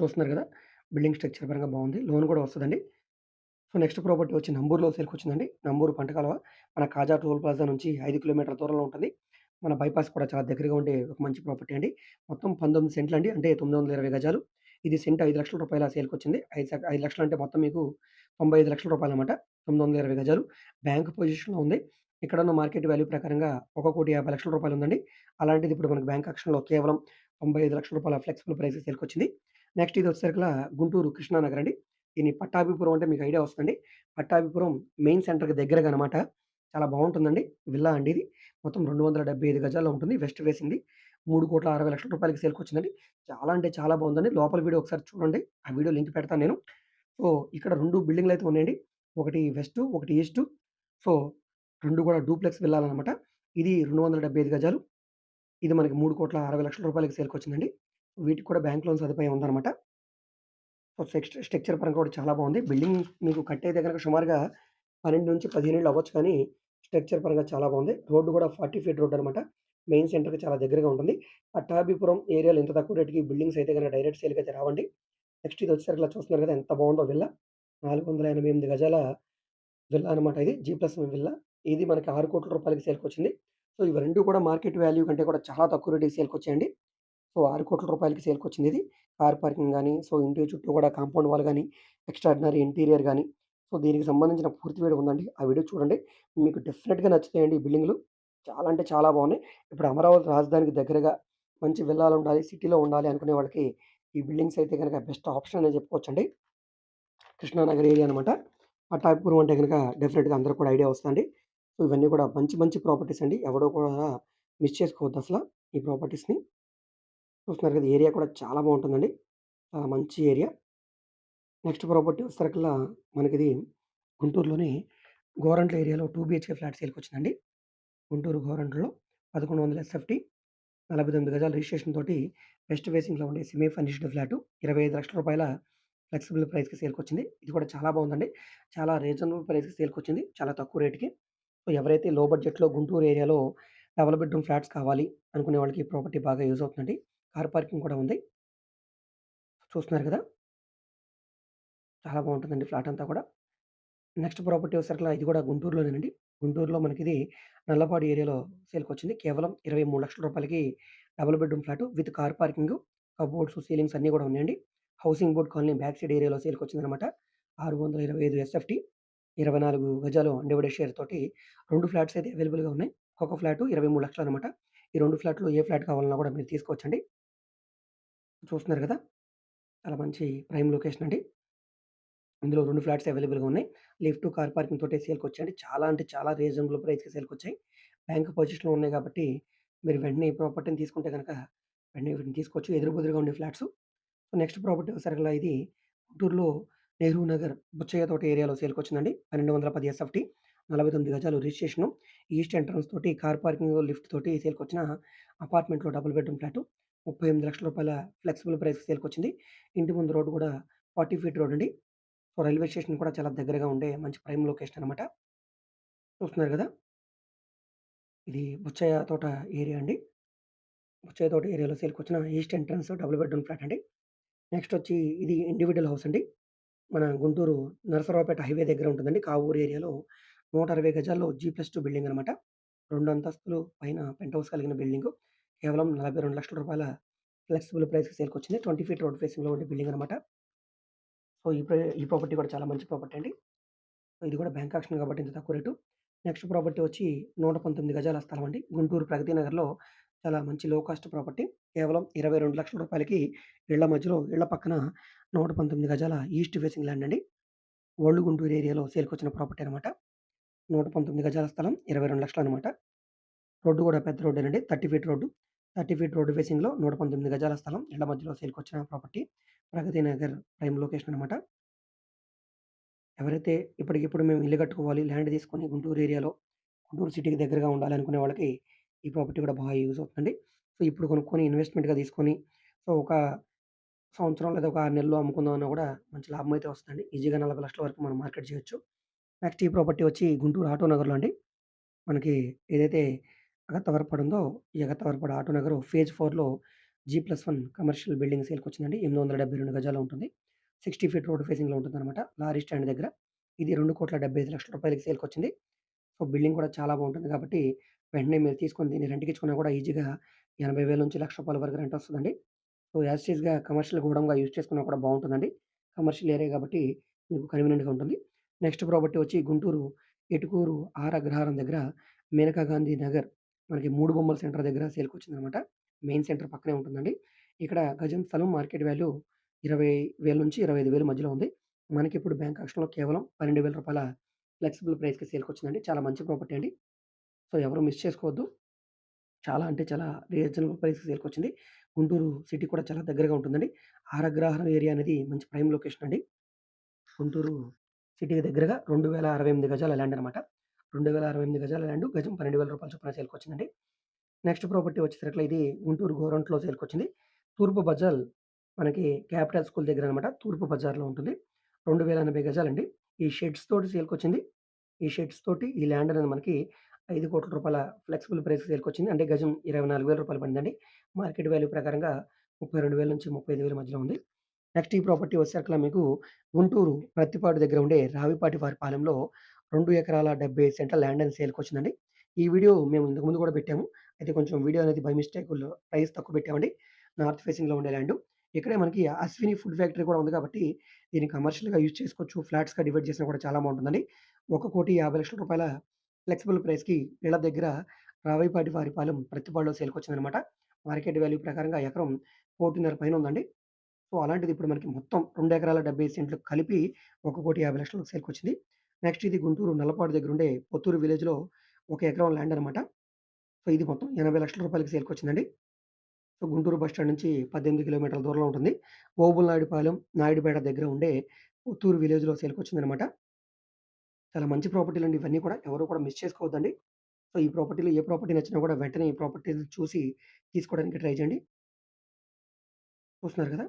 చూస్తున్నారు కదా బిల్డింగ్ స్ట్రక్చర్ పరంగా బాగుంది లోన్ కూడా వస్తుందండి సో, నెక్స్ట్ ప్రాపర్టీ వచ్చి నంబూరులో సేల్‌కొచ్చిందండి. నంబూరు పంటకాలవ మన కాజా టోల్ ప్లాజా నుంచి ఐదు కిలోమీటర్ల దూరంలో ఉంటుంది. మన బైపాస్ కూడా చాలా దగ్గరగా ఉండే ఒక మంచి ప్రాపర్టీ అండి. మొత్తం 19 సెంట్లండి. అంటే 920 గజాలు. ఇది సెంట్ ఐదు లక్షల రూపాయల సేల్కి వచ్చింది ఐదు ఐదు లక్షలు అంటే మొత్తం మీకు రూ. 95,00,000 అనమాట. 920 గజాలు. బ్యాంక్ పొజిషన్‌లో ఉంది. ఇక్కడున్న మార్కెట్ వాల్యూ ప్రకారంగా ఒక కోటి యాభై లక్షల రూపాయలు ఉందండి. అలాంటిది ఇప్పుడు మనకు బ్యాంక్ ఆక్షన్‌లో కేవలం తొంభై ఐదు లక్షల రూపాయల ఫ్లెక్సిబుల్ ప్రైస్ సేల్‌కొచ్చింది. నెక్స్ట్ ఇది వచ్చేసరికి గుంటూరు కృష్ణానగర్ అండి. దీన్ని పట్టాభిపురం అంటే మీకు ఐడియా వస్తుంది పట్టాభిపురం మెయిన్ సెంటర్‌కి దగ్గరగా అనమాట. చాలా బాగుంటుందండి విల్లా అండి ఇది. మొత్తం 275 గజాల్లో ఉంటుంది. వెస్ట్ వేసింది మూడు కోట్ల ఫేసింగ్‌ది. రూ. 3,60,00,000 సేల్‌కొచ్చిందండి. చాలా అంటే చాలా బాగుందండి లోపల వీడియో ఒకసారి చూడండి. ఆ వీడియో లింక్ పెడతాను నేను. సో, ఇక్కడ రెండు బిల్డింగ్లు అయితే ఉన్నాయండి. ఒకటి వెస్ట్ ఒకటి ఈస్టు. సో, రెండు కూడా డూప్లెక్స్ వెళ్ళాలన్నమాట ఇది 275 గజాలు. ఇది మనకి రూ. 3,60,00,000 సేల్‌కొచ్చిందండి. వీటికి కూడా బ్యాంక్ లోన్ సదుపాయం ఉందన్నమాట సో, స్ట్రక్చర్ పరంగా కూడా చాలా బాగుంది బిల్డింగ్ మీకు కట్టయితే కనుక సుమారుగా 12-15 ఏళ్ళు అవ్వచ్చు కానీ, స్ట్రక్చర్ పరంగా చాలా బాగుంది రోడ్డు కూడా 40 ఫీట్ రోడ్ అనమాట. మెయిన్ సెంటర్‌కి చాలా దగ్గరగా ఉంటుంది. పట్టాభిపురం ఏరియాలో ఇంత తక్కువ రేటుకి బిల్డింగ్స్ అయితే కనుక డైరెక్ట్ సేల్‌కయితే రావండి. నెక్స్ట్ ఇది వచ్చేసరికి చూస్తున్నారు కదా! ఎంత బాగుందో విల్లా. 488 గజాల విల్లా అనమాట ఇది. జీ+1 విల్లా. ఇది మనకి రూ. 6,00,00,000 సేల్‌కొచ్చింది. సో, ఇవి రెండు కూడా మార్కెట్ వాల్యూ కంటే కూడా చాలా తక్కువ రేటుకి సేల్కి వచ్చాయండి సో, రూ. 6,00,00,000 సేల్‌కొచ్చిందిది. కార్ పార్కింగ్ కానీ సో, ఇంటి చుట్టూ కూడా కాంపౌండ్ వాల్ కానీ ఎక్స్ట్రాడినరీ ఇంటీరియర్ కానీ సో, దీనికి సంబంధించిన పూర్తి వీడియో ఉందండి. ఆ వీడియో చూడండి. మీకు డెఫినెట్గా నచ్చుతాయండి ఈ బిల్డింగ్లు చాలా అంటే చాలా బాగున్నాయి ఇప్పుడు అమరావతి రాజధానికి దగ్గరగా మంచి వెళ్ళాలి ఉండాలి సిటీలో ఉండాలి అనుకునే వాళ్ళకి ఈ బిల్డింగ్స్ అయితే కనుక బెస్ట్ ఆప్షన్ అని చెప్పుకోవచ్చండి. కృష్ణానగర్ ఏరియా అనమాట. పట్టాభిపురం అంటే కనుక డెఫినెట్గా అందరూ కూడా ఐడియా వస్తుంది సో, ఇవన్నీ కూడా మంచి మంచి ప్రాపర్టీస్ అండి. ఎవడో కూడా మిస్ చేసుకోవద్దు అసలు ఈ ప్రాపర్టీస్‌ని. చూస్తున్నారు కదా! ఏరియా కూడా చాలా బాగుంటుందండి చాలా మంచి ఏరియా. నెక్స్ట్ ప్రాపర్టీ వచ్చేసరికల్లా మనకిది గుంటూరులోని గోరంట్ల ఏరియాలో two B H K flat సేల్‌కొచ్చిందండి. Guntur గోరంట్లలో 1100 ఎస్ఎఫ్‌టి 49 గజాల రిజిస్ట్రేషన్ తోటి వెస్ట్ ఫేసింగ్‌లో ఉండే సెమీ ఫర్నిష్డ్ ఫ్లాట్ ఇరవై ఐదు లక్షల రూపాయల ఫ్లెక్సిబుల్ ప్రైస్‌కి సేల్‌కొచ్చింది. ఇది కూడా చాలా బాగుందండి చాలా రీజనబుల్ ప్రైస్‌కి సేల్‌కొచ్చింది. చాలా తక్కువ రేట్‌కి. సో, ఎవరైతే లో బడ్జెట్‌లో గుంటూరు ఏరియాలో డబుల్ బెడ్‌రూమ్ ఫ్లాట్స్ కావాలి అనుకునే వాళ్ళకి ఈ ప్రాపర్టీ బాగా యూజ్ అవుతుందండి. కార్ పార్కింగ్ కూడా ఉంది. చూస్తున్నారు కదా! చాలా బావుంటుందండి ఫ్లాట్ అంతా కూడా. నెక్స్ట్ ప్రాపర్టీ వచ్చేసరికల్లా ఇది కూడా గుంటూరులోనేనండి. గుంటూరులో మనకిది నల్లపాడు ఏరియాలో సేల్‌కొచ్చింది. కేవలం రూ. 23,00,000కి double bedroom flat with car parking, cupboards, ceilings అన్నీ కూడా ఉన్నాయండి. Housing board colony back side ఏరియాలో సేల్‌కొచ్చిందనమాట. 625 ఎస్ఎఫ్‌టి 24 గజాలు డివైడెడ్ షేర్ తోటి రెండు ఫ్లాట్స్ అయితే అవైలబుల్‌గా ఉన్నాయి. ఒక్కొక్క ఫ్లాటు 23,00,000 అనమాట. ఈ రెండు ఫ్లాట్‌లో ఏ ఫ్లాట్ కావాలన్నా కూడా మీరు తీసుకోవచ్చండి. చూస్తున్నారు కదా! చాలా మంచి ప్రైమ్ లొకేషన్ అండి. ఇందులో రెండు ఫ్లాట్స్ అవైలబుల్‌గా ఉన్నాయి. లిఫ్ట్, కార్ పార్కింగ్ తోటే సేల్‌కొచ్చాయండి. చాలా అంటే చాలా రీజనబుల్ ప్రైస్‌కి సేల్కి వచ్చాయి బ్యాంక్ పొజిషన్‌లో ఉన్నాయి కాబట్టి మీరు వెంటనే ప్రాపర్టీని తీసుకుంటే కనుక వెంటనే వీటిని తీసుకోవచ్చు. ఎదురు బుదురుగా ఉండే సో నెక్స్ట్ ప్రాపర్టీ సరిగ్గా ఇది గుంటూరులో నెహ్రూ నగర్ బుచ్చయ్య తోట ఏరియాలో సేల్‌కొచ్చిందండి. 1210 ఎస్ఎఫ్‌టి 49 గజాలు రిజిస్ట్రేషన్ ఈస్ట్ ఎంట్రన్స్ తోటి కార్ పార్కింగ్, లిఫ్ట్ తోటి సేల్‌కొచ్చిన అపార్ట్మెంట్‌లో డబుల్ బెడ్‌రూమ్ ప్లాట్ ముప్పై ఎనిమిది లక్షల రూపాయల ఫ్లెక్సిబుల్ ప్రైస్‌కి సేల్‌కొచ్చింది. ఇంటి ముందు రోడ్డు కూడా 40 ఫీట్ రోడ్ అండి. సో, రైల్వే స్టేషన్ కూడా చాలా దగ్గరగా ఉండే మంచి ప్రైమ్ లొకేషన్ అనమాట. చూస్తున్నారు కదా! ఇది బుచ్చయ్య తోట ఏరియా అండి. బుచ్చయ్య తోట ఏరియాలో సేల్‌కొచ్చిన east entrance double bedroom flat అండి. నెక్స్ట్ వచ్చి ఇది ఇండివిడ్యువల్ హౌస్ అండి. మన గుంటూరు నరసరావుపేట హైవే దగ్గర ఉంటుందండి. కావూరు ఏరియాలో 160 గజాల్లో జీ ప్లస్ టూ బిల్డింగ్ అనమాట. రెండు అంతస్తులు పైన పెంట్ హౌస్ కలిగిన బిల్డింగు. కేవలం నలభై రెండు లక్షల రూపాయల ఫ్లెక్సిబుల్ ప్రైస్‌కి సేల్‌కొచ్చింది. 20 ఫీట్ రోడ్ ఫేసింగ్‌లో ఉండే బిల్డింగ్ అనమాట. సో, ఈ ఈ ప్రాపర్టీ కూడా చాలా మంచి ప్రాపర్టీ అండి. ఇది కూడా బ్యాంక్ ఆక్షన్ కాబట్టి ఇంత తక్కువ రేటు. నెక్స్ట్ ప్రాపర్టీ వచ్చి 119 గజాల స్థలం అండి. గుంటూరు ప్రగతి నగర్‌లో చాలా మంచి లో కాస్ట్ ప్రాపర్టీ. కేవలం ఇరవై రెండు లక్షల రూపాయలకి ఇళ్ళ మధ్యలో ఇళ్ళ పక్కన 119 గజాల ఈస్ట్ ఫేసింగ్ ల్యాండ్ అండి. ఓల్డ్ గుంటూరు ఏరియాలో సేల్‌కొచ్చిన ప్రాపర్టీ అనమాట. 119 గజాల స్థలం 22,00,000 అనమాట. రోడ్డు కూడా పెద్ద రోడ్డు అండి thirty feet road. 30 feet road ఫేసింగ్‌లో 119 గజాల స్థలం. ఇళ్ళ మధ్యలో సేల్‌కొచ్చిన property. Pragati Nagar prime location అనమాట. ఎవరైతే ఇప్పటికిప్పుడు మేము ఇల్లు కట్టుకోవాలి, ల్యాండ్ తీసుకొని గుంటూరు ఏరియాలో, గుంటూరు సిటీకి దగ్గరగా ఉండాలనుకునే వాళ్ళకి ఈ ప్రాపర్టీ కూడా బాగా యూజ్ అవుతుందండి. సో, ఇప్పుడు కొనుక్కొని ఇన్వెస్ట్‌మెంట్‌గా తీసుకొని సో, ఒక సంవత్సరం లేదా ఒక ఆరు నెలల్లో అమ్ముకుందామన్నా కూడా మంచి లాభం అయితే వస్తుందండి. ఈజీగా 40,00,000 వరకు మనం మార్కెట్ చేయొచ్చు. నెక్స్ట్ ఈ ప్రాపర్టీ వచ్చి గుంటూరు ఆటో నగర్‌లో అండి. మనకి ఏదైతే అగత్తవరపడి ఉందో, ఈ అగత్తవరపడి ఆటో నగరు ఫేజ్ 4లో జీ+1 కమర్షియల్ బిల్డింగ్ సేల్‌కొచ్చిందండి. 872 గజాలు ఉంటుంది. 60 ఫీట్ రోడ్ ఫేసింగ్‌లో ఉంటుందనమాట. లారీ స్టాండ్ దగ్గర. ఇది రూ. 2,75,00,000 సేల్‌కొచ్చింది. సో, బిల్డింగ్ కూడా చాలా బాగుంటుంది కాబట్టి వెంటనే మీరు తీసుకొని దీన్ని రెంట్‌కి ఇచ్చుకున్నా కూడా ఈజీగా 80,000 నుంచి లక్ష రూపాయల వరకు రెంట్ వస్తదండి. సో, యాజ్ ఇట్ ఈస్‌గా కమర్షియల్ గోడౌన్‌గా యూజ్ చేసుకున్నా కూడా బాగుంటుందండి. కమర్షియల్ ఏరియా కాబట్టి మీకు కన్వీనియంట్‌గా ఉంటుంది. నెక్స్ట్ ప్రాపర్టీ వచ్చి గుంటూరు ఎటుకూరు ఆర్ అగ్రహారం దగ్గర మేనకా గాంధీ నగర్ మనకి మూడు బొమ్మల సెంటర్ దగ్గర సేల్‌కొచ్చిందనమాట. మెయిన్ సెంటర్ పక్కనే ఉంటుందండి. ఇక్కడ గజం స్థలం మార్కెట్ వాల్యూ 20,000 నుంచి 25,000 మధ్యలో ఉంది. మనకిప్పుడు బ్యాంక్ ఆక్షన్‌లో కేవలం రూ. 12,000 ఫ్లెక్సిబుల్ ప్రైస్‌కి సేల్‌కొచ్చిందండి. చాలా మంచి ప్రాపర్టీ అండి. సో, ఎవరు మిస్ చేసుకోవద్దు. చాలా అంటే చాలా రీజనబుల్ ప్రైస్‌కి సేల్‌కొచ్చింది. గుంటూరు సిటీ కూడా చాలా దగ్గరగా ఉంటుందండి. ఆరగ్రహారం ఏరియా అనేది మంచి ప్రైమ్ లొకేషన్ అండి. గుంటూరు సిటీకి దగ్గరగా 2068 గజాల ల్యాండ్ అనమాట. 2068 గజాల ల్యాండ్ గజం రూ. 12,000 చొప్పున సేల్‌కొచ్చిందండి. నెక్స్ట్ ప్రాపర్టీ వచ్చేసరికి ఇది గుంటూరు గోరంట్‌లో సేల్‌కొచ్చింది. తూర్పు బజార్ మనకి క్యాపిటల్ స్కూల్ దగ్గర అనమాట. తూర్పు బజార్‌లో ఉంటుంది. 2080 గజాలండి. ఈ షెడ్స్ తోటి సేల్‌కొచ్చింది. ఈ షెడ్స్ తోటి ఈ ల్యాండ్ అనేది మనకి ఐదు కోట్ల రూపాయల ఫ్లెక్సిబుల్ ప్రైస్ సేల్‌కొచ్చింది. అంటే గజం రూ. 24,000 పడిందండి. మార్కెట్ వాల్యూ ప్రకారంగా 32,000 నుంచి 35,000 మధ్యలో ఉంది. నెక్స్ట్ ఈ ప్రాపర్టీ వచ్చేసరికల్లా మీకు గుంటూరు ప్రత్తిపాడు దగ్గర ఉండే రావిపాటి వారి పాలెంలో 2 ఎకరాల 75 సెంట్ల ల్యాండ్ అనేది సేల్‌కొచ్చిందండి. ఈ వీడియో మేము ఇంతకు ముందు కూడా పెట్టాము. అయితే కొంచెం వీడియో అనేది బై మిస్టేక్‌లో ప్రైస్ తక్కువ పెట్టామండి. నార్త్ ఫేసింగ్‌లో ఉండే ల్యాండ్. ఇక్కడే మనకి అశ్విని ఫుడ్ ఫ్యాక్టరీ కూడా ఉంది కాబట్టి దీన్ని కమర్షియల్‌గా యూజ్ చేసుకోవచ్చు. ఫ్లాట్స్‌గా డివైడ్ చేసినా కూడా చాలా బాగుంటుందండి. రూ. 1,50,00,000 ఫ్లెక్సిబుల్ ప్రైస్‌కి నీళ్ళ దగ్గర రావిపాటి వారిపాలెం ప్రత్తిపాడులో సేల్‌కొచ్చిందనమాట. మార్కెట్ వాల్యూ ప్రకారంగా ఎకరం కోటిన్నర పైన ఉందండి. సో, అలాంటిది ఇప్పుడు మనకి మొత్తం రెండు ఎకరాల 75 సెంట్లు కలిపి ఒక కోటి యాభై లక్షలకు సేల్‌కొచ్చింది. నెక్స్ట్ ఇది గుంటూరు నల్లపాడు దగ్గర ఉండే పొత్తూరు విలేజ్‌లో ఒక ఎకరం ల్యాండ్ అనమాట. సో, ఇది మొత్తం ఎనభై లక్షల రూపాయలకి సేల్‌కొచ్చిందండి. సో, గుంటూరు బస్ స్టాండ్ నుంచి 18 కిలోమీటర్ల దూరంలో ఉంటుంది. ఓబుల్ నాయుడుపాలెం నాయుడుపేట దగ్గర ఉండే పుత్తూరు విలేజ్‌లో సేల్‌కొచ్చిందనమాట. చాలా మంచి ప్రాపర్టీలండి ఇవన్నీ కూడా. ఎవరు కూడా మిస్ చేసుకోవద్దండి. సో, ఈ ప్రాపర్టీలో ఏ ప్రాపర్టీ నచ్చినా కూడా వెంటనే ఈ ప్రాపర్టీలు చూసి తీసుకోవడానికి ట్రై చేయండి. చూస్తున్నారు కదా!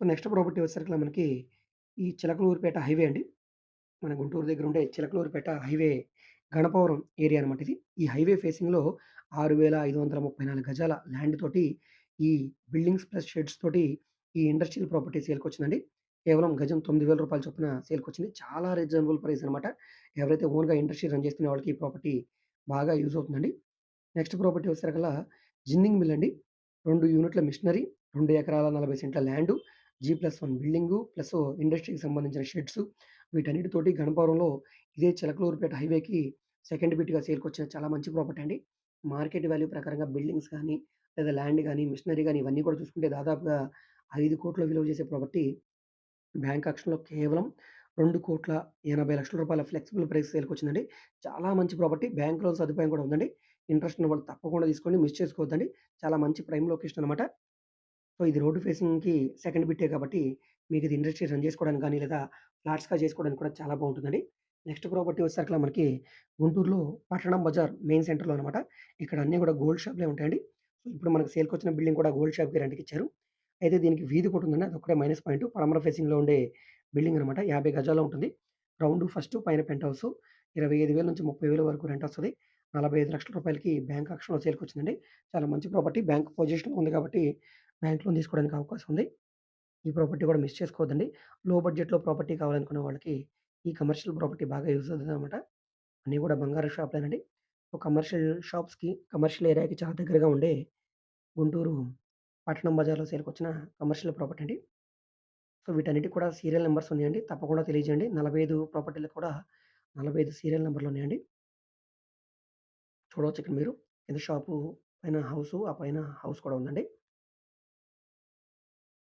సో, నెక్స్ట్ ప్రాపర్టీ వచ్చేసరికి మనకి ఈ చిలకలూరుపేట హైవే అండి. మన గుంటూరు దగ్గర ఉండే చిలకలూరుపేట హైవే గణపవరం ఏరియా అనమాట ఇది. ఈ హైవే ఫేసింగ్‌లో 6,534 గజాల ల్యాండ్ తోటి ఈ బిల్డింగ్స్ ప్లస్ షెడ్స్ తోటి ఈ ఇండస్ట్రియల్ ప్రాపర్టీ సేల్‌కొచ్చిందండి. కేవలం గజం తొమ్మిది వేల రూపాయలు చొప్పున సేల్కి వచ్చింది చాలా రీజనబుల్ ప్రైస్ అనమాట. ఎవరైతే ఓన్‌గా ఇండస్ట్రీ రన్ చేసుకునే వాళ్ళకి ఈ ప్రాపర్టీ బాగా యూజ్ అవుతుందండి. నెక్స్ట్ ప్రాపర్టీ వచ్చేసరికల్లా జిన్నింగ్ మిల్ అండి. రెండు యూనిట్ల మిషనరీ, రెండు ఎకరాల 40 సెంట్ల ల్యాండు, జీ+1 బిల్డింగు ప్లస్ ఇండస్ట్రీకి సంబంధించిన షెడ్స్ వీటన్నిటితోటి గణపవరంలో ఇదే చిలకలూరుపేట హైవేకి సెకండ్ బిట్‌గా సేల్‌కొచ్చిన చాలా మంచి ప్రాపర్టీ అండి. మార్కెట్ వాల్యూ ప్రకారంగా బిల్డింగ్స్ కానీ లేదా ల్యాండ్ కానీ మిషనరీ కానీ ఇవన్నీ కూడా చూసుకుంటే దాదాపుగా ఐదు కోట్ల విలువ చేసే ప్రాపర్టీ బ్యాంక్ ఆక్షన్‌లో కేవలం రెండు కోట్ల ఎనభై లక్షల రూపాయల ఫ్లెక్సిబుల్ ప్రైస్ సేల్కి వచ్చిందండి చాలా మంచి ప్రాపర్టీ. బ్యాంక్ లోన్ సదుపాయం కూడా ఉందండి. ఇంట్రెస్ట్ ఉన్నవాళ్ళు తప్పకుండా తీసుకోండి. మిస్ చేసుకోవద్దండి. చాలా మంచి ప్రైమ్ లొకేషన్ అనమాట. సో, ఇది రోడ్డు ఫేసింగ్‌కి సెకండ్ బిట్టే కాబట్టి మీకు ఇది ఇండస్ట్రీ రన్ చేసుకోవడానికి కానీ లేదా ఫ్లాట్స్‌గా చేసుకోవడానికి కూడా చాలా బాగుంటుందండి. నెక్స్ట్ ప్రాపర్టీ వచ్చేసరికి మనకి గుంటూరులో పట్టణం బజార్ మెయిన్ సెంటర్‌లో అనమాట. ఇక్కడ అన్నీ కూడా గోల్డ్ షాప్లే ఉంటాయండి. సో, ఇప్పుడు మనకు సేల్‌కొచ్చిన బిల్డింగ్ కూడా గోల్డ్ షాప్‌కి రెంట్‌కిచ్చారు. అయితే దీనికి వీధి కూడా ఉందండి అది ఒకటే మైనస్ పాయింట్. పడమర ఫేసింగ్‌లో ఉండే బిల్డింగ్ అనమాట. యాభై గజాలు ఉంటుంది. రౌండ్ ఫస్ట్ పైన పెంట్ హౌస్ ఇరవై ఐదు వేల నుంచి 30,000 వరకు రెంట్ వస్తుంది నలభై ఐదు లక్షల రూపాయలకి బ్యాంక్ ఆక్షన్‌లో చేరుకొచ్చిందండి చాలా మంచి ప్రాపర్టీ. బ్యాంక్ పొజిషన్ ఉంది కాబట్టి బ్యాంక్ లోన్ తీసుకోవడానికి అవకాశం ఉంది. ఈ ప్రాపర్టీ కూడా మిస్ చేసుకోవద్దండి. లో బడ్జెట్‌లో ప్రాపర్టీ కావాలనుకునే వాళ్ళకి ఈ కమర్షియల్ ప్రాపర్టీ బాగా యూజ్ అవుతుంది అనమాట అన్నీ కూడా బంగారం షాప్లేనండి సో, కమర్షియల్ షాప్స్‌కి, కమర్షియల్ ఏరియాకి చాలా దగ్గరగా ఉండే గుంటూరు పట్టణం బజార్‌లో సేల్‌కొచ్చిన కమర్షియల్ ప్రాపర్టీ అండి. సో, వీటన్నిటి కూడా సీరియల్ నెంబర్స్ ఉన్నాయండి. తప్పకుండా తెలియజేయండి. నలభైదు ప్రాపర్టీలు కూడా 45 సీరియల్ నెంబర్లు ఉన్నాయండి. చూడవచ్చు ఇక్కడ మీరు. కింద షాపు, పైన హౌస్ ఆ పైన హౌస్ కూడా ఉందండి.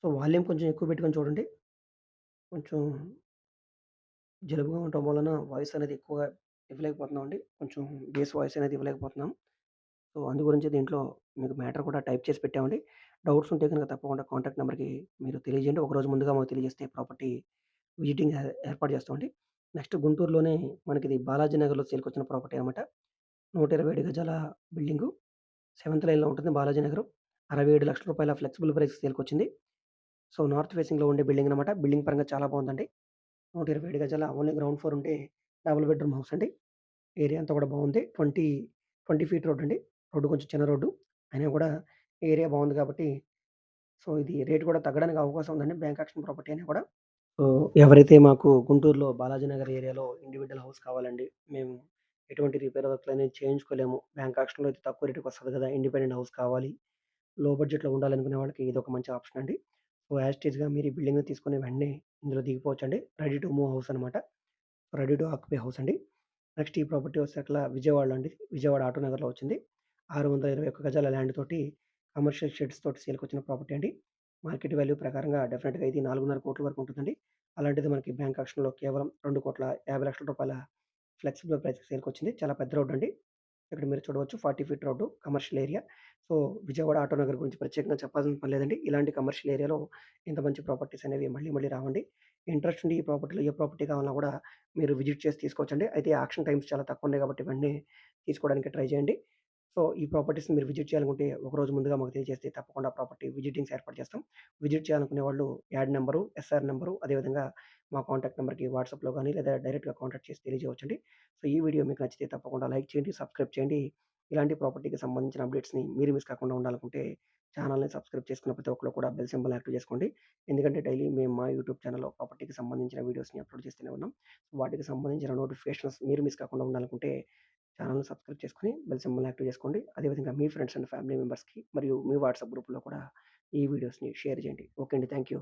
సో, వాల్యూమ్ కొంచెం ఎక్కువ పెట్టుకొని చూడండి. కొంచెం జలుబుగా ఉండటం వలన వాయిస్ అనేది ఎక్కువగా ఇవ్వలేకపోతున్నామండి. కొంచెం బేస్ వాయిస్ అనేది ఇవ్వలేకపోతున్నాం. సో, అందు గురించి దీంట్లో మీకు మ్యాటర్ కూడా టైప్ చేసి పెట్టామండి. డౌట్స్ ఉంటే గనుక తప్పకుండా కాంటాక్ట్ నంబర్‌కి మీరు తెలియజేయండి. ఒకరోజు ముందుగా మాకు తెలియజేస్తే ప్రాపర్టీ విజిటింగ్ ఏ ఏర్పాటు చేస్తామండి. నెక్స్ట్ గుంటూరులోనే మనకిది బాలాజీ నగర్‌లో సేల్‌కొచ్చిన ప్రాపర్టీ అనమాట. 127 గజాల బిల్డింగు. సెవెంత్ లైన్‌లో ఉంటుంది బాలాజీ నగరు. రూ. 67,00,000 ఫ్లెక్సిబుల్ ప్రైస్‌కి సేల్‌కొచ్చింది. సో, నార్త్ ఫేసింగ్‌లో ఉండే బిల్డింగ్ అనమాట. బిల్డింగ్ పరంగా చాలా బావుందండి. 127 గజాల ఓన్లీ గ్రౌండ్ ఫ్లోర్ ఉంటే డబుల్ బెడ్‌రూమ్ హౌస్ అండి. ఏరియా అంతా కూడా బావుంది. 20, 20 ఫీట్ రోడ్ అండి. రోడ్డు కొంచెం చిన్న రోడ్డు. అయినా కూడా ఏరియా బావుంది కాబట్టి సో, ఇది రేట్ కూడా తగ్గడానికి అవకాశం ఉందండి. బ్యాంక్ ఆక్షన్ ప్రాపర్టీ అయినా కూడా. సో, ఎవరైతే మాకు గుంటూరులో బాలాజీ నగర్ ఏరియాలో ఇండివిడ్యువల్ హౌస్ కావాలండి. మేము ఎటువంటి రిపేర్ వర్క్‌లనేవి చేయించుకోలేము. బ్యాంక్ ఆక్షన్‌లో అయితే తక్కువ రేట్‌కి వస్తది కదా! ఇండిపెండెంట్ హౌస్ కావాలి. లో బడ్జెట్‌లో ఉండాలనుకునే వాళ్ళకి ఇదొక మంచి ఆప్షన్ అండి. సో, యాజ్ ఇట్ ఈస్‌గా మీరు ఈ బిల్డింగ్ తీసుకొని వెంటనే ఇందులో దిగిపోవచ్చండి. రెడీ టు మూవ్ హౌస్ అనమాట. రెడీ టు ఆక్యుపై హౌస్ అండి. నెక్స్ట్ ఈ ప్రాపర్టీ వచ్చేసరికల విజయవాడలో అండి. విజయవాడ ఆటో నగర్‌లో వచ్చింది. 621 గజాల ల్యాండ్ తోటి కమర్షియల్ షెడ్స్ తోటి సేల్‌కొచ్చిన ప్రాపర్టీ అండి. మార్కెట్ వాల్యూ ప్రకారంగా డెఫినెట్గా ఇది 4.5 వరకు ఉంటుందండి. అలాంటిది మనకి బ్యాంక్ ఆక్షన్‌లో కేవలం రెండు కోట్ల యాభై లక్షల రూపాయల ఫ్లెక్సిబుల్ ప్రైస్‌కి సేల్‌కొచ్చింది. చాలా పెద్ద రోడ్ అండి. ఇక్కడ మీరు చూడవచ్చు 40 feet road commercial area. So, Vijayawada auto Nagar గురించి ప్రత్యేకంగా చెప్పాల్సిన పని లేదండి. ఇలాంటి కమర్షియల్ ఏరియాలో ఇంత మంచి ప్రాపర్టీస్ అనేవి మళ్ళీ మళ్ళీ రావండి. ఇంట్రెస్ట్ ఉండి ఈ ప్రాపర్టీలో ఏ ప్రాపర్టీ కావాలన్నా కూడా మీరు విజిట్ చేసి తీసుకోవచ్చండి. అయితే ఆక్షన్ టైమ్స్ చాలా తక్కువ ఉన్నాయి కాబట్టి వెంటనే తీసుకోవడానికి ట్రై చేయండి. సో, ఈ ప్రాపర్టీస్‌ని మీరు విజిట్ చేయాలనుకుంటే ఒకరోజు ముందుగా మాకు తెలియజేస్తే తప్పకుండా ప్రాపర్టీ విజిటింగ్స్ ఏర్పాటు చేస్తాం. విజిట్ చేయాలనుకునే వాళ్ళు యాడ్ నెంబరు ఎస్ఆర్ నెంబరు అదేవిధంగా మా కాంటాక్ట్ నెంబర్కి వాట్సాప్‌లో కానీ లేదా డైరెక్ట్‌గా కాంటాక్ట్ చేసి తెలియజేయవచ్చండి. సో, ఈ వీడియో మీకు నచ్చితే తప్పకుండా లైక్ చేయండి, సబ్స్క్రైబ్ చేయండి. ఇలాంటి ప్రాపర్టీకి సంబంధించిన అప్డేట్స్‌ని మీరు మిస్ కాకుండా ఉండాలనుకుంటే ఛానల్ని సబ్స్క్రైబ్ చేసుకున్న ప్రతి ఒక్కరు కూడా బెల్ సింబల్ యాక్టివ్ చేసుకోండి. ఎందుకంటే డైలీ మేము మా యూట్యూబ్ ఛానల్లో ప్రాపర్టీకి సంబంధించిన వీడియోస్‌ని అప్‌లోడ్ చేస్తూనే ఉన్నాం. వాటికి సంబంధించిన నోటిఫికేషన్స్ మీరు మిస్ కాకుండా ఉండాలనుకుంటే ఛానల్ని సబ్స్క్రైబ్ చేసుకొని బెల్ సింబల్ యాక్టివ్ చేసుకోండి. అదేవిధంగా మీ ఫ్రెండ్స్ అండ్ ఫ్యామిలీ మెంబర్స్‌కి మరియు మీ వాట్సాప్ గ్రూప్‌లో కూడా ఈ వీడియోస్‌ని షేర్ చేయండి. ఓకే అండి. Thank you.